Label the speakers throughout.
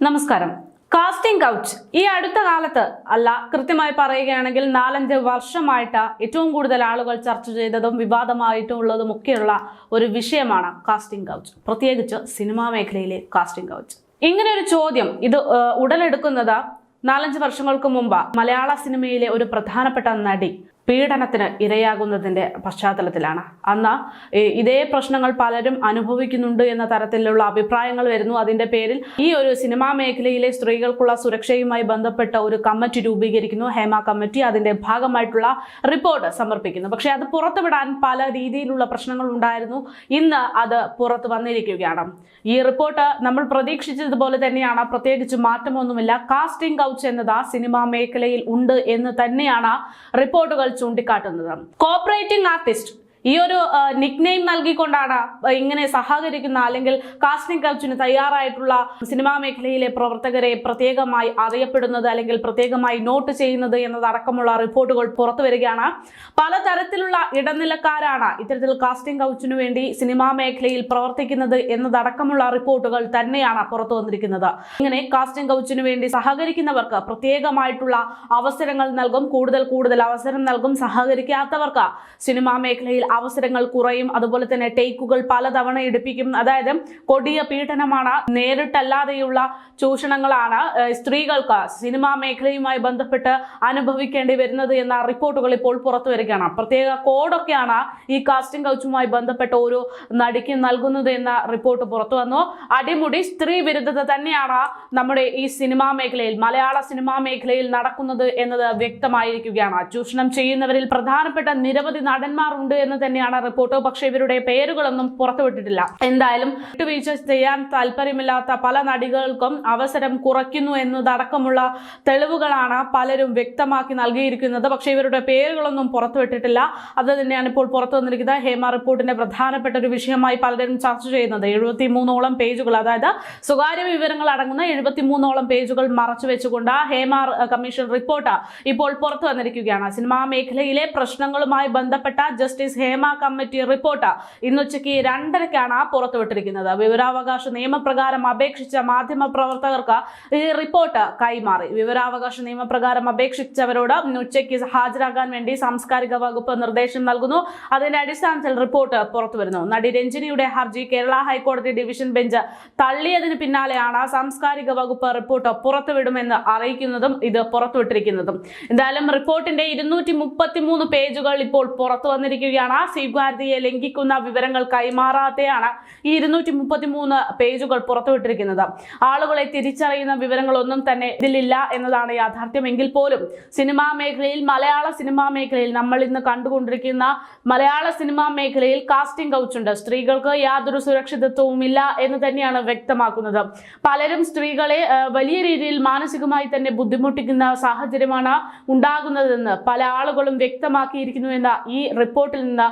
Speaker 1: നമസ്കാരം. Casting couch ഈ അടുത്ത കാലത്ത് അല്ല കൃത്യമായി പറയുകയാണെങ്കിൽ നാലഞ്ച് വർഷമായിട്ട് ഏറ്റവും കൂടുതൽ ആളുകൾ ചർച്ച ചെയ്തതും വിവാദമായിട്ടുള്ളതും ഒക്കെയുള്ള ഒരു വിഷയമാണ് കാസ്റ്റിംഗ് കൗച്ച് പ്രത്യേകിച്ച് സിനിമാ മേഖലയിലെ കാസ്റ്റിംഗ് കൗച്ച് ഇങ്ങനെ ഒരു ചോദ്യം ഇത് ഉടലെടുക്കുന്നത് നാലഞ്ച് വർഷങ്ങൾക്ക് മുമ്പ് മലയാള സിനിമയിലെ ഒരു പ്രധാനപ്പെട്ട നടി പീഡനത്തിന് ഇരയാകുന്നതിന്റെ പശ്ചാത്തലത്തിലാണ്. അന്ന് ഇതേ പ്രശ്നങ്ങൾ പലരും അനുഭവിക്കുന്നുണ്ട് എന്ന തരത്തിലുള്ള അഭിപ്രായങ്ങൾ വരുന്നു. അതിന്റെ പേരിൽ ഈ ഒരു സിനിമാ മേഖലയിലെ സ്ത്രീകൾക്കുള്ള സുരക്ഷയുമായി ബന്ധപ്പെട്ട ഒരു കമ്മിറ്റി രൂപീകരിക്കുന്നു. ഹേമ കമ്മിറ്റി അതിന്റെ ഭാഗമായിട്ടുള്ള റിപ്പോർട്ട് സമർപ്പിക്കുന്നു. പക്ഷേ അത് പുറത്തുവിടാൻ പല രീതിയിലുള്ള പ്രശ്നങ്ങൾ ഉണ്ടായിരുന്നു. ഇന്ന് അത് പുറത്ത് വന്നിരിക്കുകയാണ്. ഈ റിപ്പോർട്ട് നമ്മൾ പ്രതീക്ഷിച്ചതുപോലെ തന്നെയാണ്. പ്രത്യേകിച്ച് മാറ്റമൊന്നുമില്ല. കാസ്റ്റിംഗ് കൗച്ച് എന്നത് സിനിമാ മേഖലയിൽ ഉണ്ട് എന്ന് തന്നെയാണ് റിപ്പോർട്ടുകൾ ചൂണ്ടിക്കാട്ടുന്നത്. കോപ്പറേറ്റിംഗ് ആർട്ടിസ്റ്റ് ഈ ഒരു നിക്നെയിം നൽകിക്കൊണ്ടാണ് ഇങ്ങനെ സഹകരിക്കുന്ന അല്ലെങ്കിൽ കാസ്റ്റിംഗ് കൗച്ചിന് തയ്യാറായിട്ടുള്ള സിനിമാ മേഖലയിലെ പ്രവർത്തകരെ പ്രത്യേകമായി അറിയപ്പെടുന്നത് അല്ലെങ്കിൽ പ്രത്യേകമായി നോട്ട് ചെയ്യുന്നത് എന്നതടക്കമുള്ള റിപ്പോർട്ടുകൾ പുറത്തു വരികയാണ്. പലതരത്തിലുള്ള ഇടനിലക്കാരാണ് ഇത്തരത്തിൽ കാസ്റ്റിംഗ് കൗച്ചിനു വേണ്ടി സിനിമാ മേഖലയിൽ പ്രവർത്തിക്കുന്നത് എന്നതടക്കമുള്ള റിപ്പോർട്ടുകൾ തന്നെയാണ് പുറത്തു വന്നിരിക്കുന്നത്. ഇങ്ങനെ കാസ്റ്റിംഗ് കൗച്ചിനു വേണ്ടി സഹകരിക്കുന്നവർക്ക് പ്രത്യേകമായിട്ടുള്ള അവസരങ്ങൾ നൽകും കൂടുതൽ കൂടുതൽ അവസരം നൽകും സഹകരിക്കാത്തവർക്ക് സിനിമാ മേഖലയിൽ അവസരങ്ങൾ കുറയും. അതുപോലെ തന്നെ ടേക്കുകൾ പലതവണ എടുപ്പിക്കും. അതായത് കൊടിയ പീഡനമാണ് നേരിട്ടല്ലാതെയുള്ള ചൂഷണങ്ങളാണ് സ്ത്രീകൾക്ക് സിനിമാ മേഖലയുമായി ബന്ധപ്പെട്ട് അനുഭവിക്കേണ്ടി വരുന്നത് എന്ന റിപ്പോർട്ടുകൾ ഇപ്പോൾ പുറത്തു വരികയാണ്. പ്രത്യേക കോഡൊക്കെയാണ് ഈ കാസ്റ്റിംഗ് കൗച്ചുമായി ബന്ധപ്പെട്ട ഓരോ നടിക്ക് നൽകുന്നത് എന്ന റിപ്പോർട്ട് പുറത്തു വന്നു. അടിമുടി സ്ത്രീ വിരുദ്ധത തന്നെയാണ് നമ്മുടെ ഈ സിനിമാ മേഖലയിൽ മലയാള സിനിമാ മേഖലയിൽ നടക്കുന്നത് എന്നത് വ്യക്തമായിരിക്കുകയാണ്. ചൂഷണം ചെയ്യുന്നവരിൽ പ്രധാനപ്പെട്ട നിരവധി നടന്മാരുണ്ട് എന്ന് തന്നെയാണ് റിപ്പോർട്ട്. പക്ഷെ ഇവരുടെ പേരുകളൊന്നും പുറത്തുവിട്ടിട്ടില്ല. എന്തായാലും വിട്ടുവീഴ്ച ചെയ്യാൻ താല്പര്യമില്ലാത്ത പല നടികൾക്കും അവസരം കുറയ്ക്കുന്നു എന്നതടക്കമുള്ള തെളിവുകളാണ് പലരും വ്യക്തമാക്കി നൽകിയിരിക്കുന്നത്. പക്ഷേ ഇവരുടെ പേരുകളൊന്നും പുറത്തുവിട്ടിട്ടില്ല. അത് തന്നെയാണ് ഇപ്പോൾ പുറത്തു വന്നിരിക്കുന്നത്. ഹേമ റിപ്പോർട്ടിന്റെ പ്രധാനപ്പെട്ട ഒരു വിഷയമായി പലരും ചർച്ച ചെയ്യുന്നത്. എഴുപത്തി മൂന്നോളം പേജുകൾ അതായത് സ്വകാര്യ വിവരങ്ങൾ അടങ്ങുന്ന എഴുപത്തി മൂന്നോളം പേജുകൾ മറച്ചു വെച്ചുകൊണ്ട് ഹേമ കമ്മീഷൻ റിപ്പോർട്ട് ഇപ്പോൾ പുറത്തു വന്നിരിക്കുകയാണ്. സിനിമാ മേഖലയിലെ പ്രശ്നങ്ങളുമായി ബന്ധപ്പെട്ട ജസ്റ്റിസ് ഹേമ കമ്മിറ്റി റിപ്പോർട്ട് ഇന്നുച്ചയ്ക്ക് രണ്ടരയ്ക്കാണ് പുറത്തുവിട്ടിരിക്കുന്നത്. വിവരാവകാശ നിയമപ്രകാരം അപേക്ഷിച്ച മാധ്യമ പ്രവർത്തകർക്ക് ഈ റിപ്പോർട്ട് കൈമാറി. വിവരാവകാശ നിയമപ്രകാരം അപേക്ഷിച്ചവരോട് ഉച്ചയ്ക്ക് ഹാജരാകാൻ വേണ്ടി സാംസ്കാരിക വകുപ്പ് നിർദ്ദേശം നൽകുന്നു. അതിന്റെ അടിസ്ഥാനത്തിൽ റിപ്പോർട്ട് പുറത്തുവരുന്നു. നടി രഞ്ജിനിയുടെ ഹർജി കേരള ഹൈക്കോടതി ഡിവിഷൻ ബെഞ്ച് തള്ളിയതിന് പിന്നാലെയാണ് സാംസ്കാരിക വകുപ്പ് റിപ്പോർട്ട് പുറത്തുവിടുമെന്ന് അറിയിക്കുന്നതും ഇത് പുറത്തുവിട്ടിരിക്കുന്നതും. എന്തായാലും റിപ്പോർട്ടിന്റെ ഇരുന്നൂറ്റി പേജുകൾ ഇപ്പോൾ പുറത്തു വന്നിരിക്കുകയാണ് സ്വീകാര്യതയെ ലംഘിക്കുന്ന വിവരങ്ങൾ കൈമാറാതെയാണ് ഈ ഇരുന്നൂറ്റി മുപ്പത്തി മൂന്ന് പേജുകൾ പുറത്തുവിട്ടിരിക്കുന്നത്. ആളുകളെ തിരിച്ചറിയുന്ന വിവരങ്ങളൊന്നും തന്നെ ഇതിലില്ല എന്നതാണ് യാഥാർത്ഥ്യമെങ്കിൽ പോലും സിനിമാ മേഖലയിൽ മലയാള സിനിമാ മേഖലയിൽ നമ്മൾ ഇന്ന് കണ്ടുകൊണ്ടിരിക്കുന്ന മലയാള സിനിമാ മേഖലയിൽ കാസ്റ്റിംഗ് കൗച്ചുണ്ട് സ്ത്രീകൾക്ക് യാതൊരു സുരക്ഷിതത്വവും ഇല്ല എന്ന് തന്നെയാണ് വ്യക്തമാക്കുന്നത്. പലരും സ്ത്രീകളെ വലിയ രീതിയിൽ മാനസികമായി തന്നെ ബുദ്ധിമുട്ടിക്കുന്ന സാഹചര്യമാണ് ഉണ്ടാകുന്നതെന്ന് പല ആളുകളും വ്യക്തമാക്കിയിരിക്കുന്നു എന്ന ഈ റിപ്പോർട്ടിൽ നിന്ന്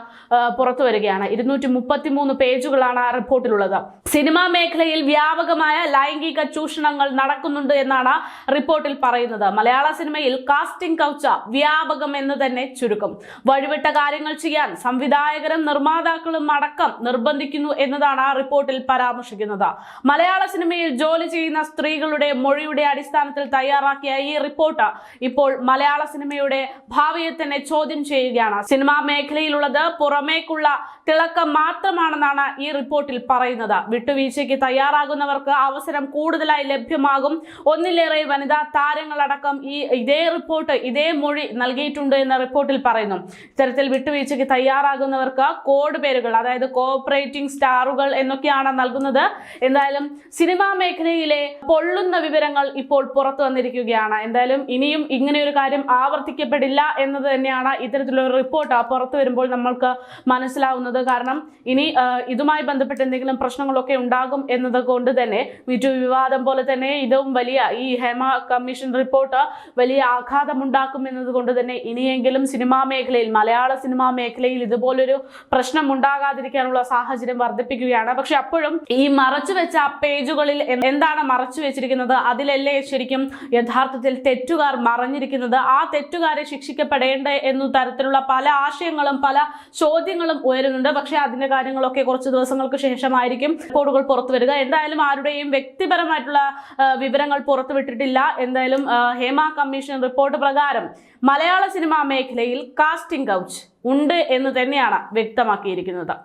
Speaker 1: പുറത്തു വരികയാണ്. ഇരുന്നൂറ്റി മുപ്പത്തി മൂന്ന് പേജുകളാണ് ആ റിപ്പോർട്ടിലുള്ളത്. സിനിമാ മേഖലയിൽ വ്യാപകമായ ലൈംഗിക ചൂഷണങ്ങൾ നടക്കുന്നുണ്ട് എന്നാണ് റിപ്പോർട്ടിൽ പറയുന്നത്. മലയാള സിനിമയിൽ കാസ്റ്റിംഗ് കൗച്ച വ്യാപകം എന്ന് തന്നെ ചുരുക്കം. വഴിവിട്ട കാര്യങ്ങൾ ചെയ്യാൻ സംവിധായകരും നിർമ്മാതാക്കളും അടക്കം നിർബന്ധിക്കുന്നു എന്നതാണ് ആ റിപ്പോർട്ടിൽ പരാമർശിക്കുന്നത്. മലയാള സിനിമയിൽ ജോലി ചെയ്യുന്ന സ്ത്രീകളുടെ മൊഴിയുടെ അടിസ്ഥാനത്തിൽ തയ്യാറാക്കിയ ഈ റിപ്പോർട്ട് ഇപ്പോൾ മലയാള സിനിമയുടെ ഭാവിയെ തന്നെ ചോദ്യം ചെയ്യുകയാണ്. സിനിമാ മേഖലയിലുള്ളത് പുറമേക്കുള്ള തിളക്കം മാത്രമാണെന്നാണ് ഈ റിപ്പോർട്ടിൽ പറയുന്നത്. വിട്ടുവീഴ്ചയ്ക്ക് തയ്യാറാകുന്നവർക്ക് അവസരം കൂടുതലായി ലഭ്യമാകും. ഒന്നിലേറെ വനിതാ താരങ്ങളടക്കം ഈ ഇതേ റിപ്പോർട്ട് ഇതേ മൊഴി നൽകിയിട്ടുണ്ട് എന്ന റിപ്പോർട്ടിൽ പറയുന്നു. ഇത്തരത്തിൽ വിട്ടുവീഴ്ചയ്ക്ക് തയ്യാറാകുന്നവർക്ക് കോഡ് പേരുകൾ അതായത് കോഓപ്പറേറ്റിംഗ് സ്റ്റാറുകൾ എന്നൊക്കെയാണ് നൽകുന്നത്. എന്തായാലും സിനിമാ മേഖലയിലെ പൊള്ളുന്ന വിവരങ്ങൾ ഇപ്പോൾ പുറത്തു വന്നിരിക്കുകയാണ്. എന്തായാലും ഇനിയും ഇങ്ങനെയൊരു കാര്യം ആവർത്തിക്കപ്പെടില്ല എന്നത് തന്നെയാണ് ഇത്തരത്തിലുള്ള റിപ്പോർട്ട് പുറത്തു വരുമ്പോൾ നമ്മൾക്ക് മനസ്സിലാവുന്നത്. കാരണം ഇനി ഇതുമായി ബന്ധപ്പെട്ട് എന്തെങ്കിലും പ്രശ്നങ്ങളൊക്കെ ഉണ്ടാകും എന്നത് കൊണ്ട് തന്നെ മീറ്റു വിവാദം പോലെ തന്നെ ഇതും വലിയ ഈ ഹേമ കമ്മീഷൻ റിപ്പോർട്ട് വലിയ ആഘാതം ആഘാതമുണ്ടാക്കും എന്നതുകൊണ്ട് തന്നെ ഇനിയെങ്കിലും സിനിമാ മേഖലയിൽ മലയാള സിനിമാ മേഖലയിൽ ഇതുപോലൊരു പ്രശ്നം ഉണ്ടാകാതിരിക്കാനുള്ള സാഹചര്യം വർദ്ധിപ്പിക്കുകയാണ്. പക്ഷെ അപ്പോഴും ഈ മറച്ചു വെച്ച പേജുകളിൽ എന്താണ് മറച്ചു വെച്ചിരിക്കുന്നത്? അതിലല്ലേ ശരിക്കും യഥാർത്ഥത്തിൽ തെറ്റുകാർ മറഞ്ഞിരിക്കുന്നത്? ആ തെറ്റുകാരെ ശിക്ഷിക്കപ്പെടേണ്ട എന്നു തരത്തിലുള്ള പല ആശയങ്ങളും പല ചോദ്യങ്ങളും ഉയരുന്നുണ്ട്. പക്ഷേ അതിന്റെ കാര്യങ്ങളൊക്കെ കുറച്ച് ദിവസങ്ങൾക്ക് ശേഷമായിരിക്കും റിപ്പോർട്ടുകൾ പുറത്തു വരിക. എന്തായാലും ആരുടെയും വ്യക്തിപരമായിട്ടുള്ള വിവരങ്ങൾ പുറത്തുവിട്ടിട്ടില്ല എന്തായാലും ഹേമ കമ്മീഷൻ റിപ്പോർട്ട് പ്രകാരം മലയാള സിനിമാ മേഖലയിൽ കാസ്റ്റിംഗ് കൗച്ച് ഉണ്ട് എന്ന് തന്നെയാണ് വ്യക്തമാക്കിയിരിക്കുന്നത്.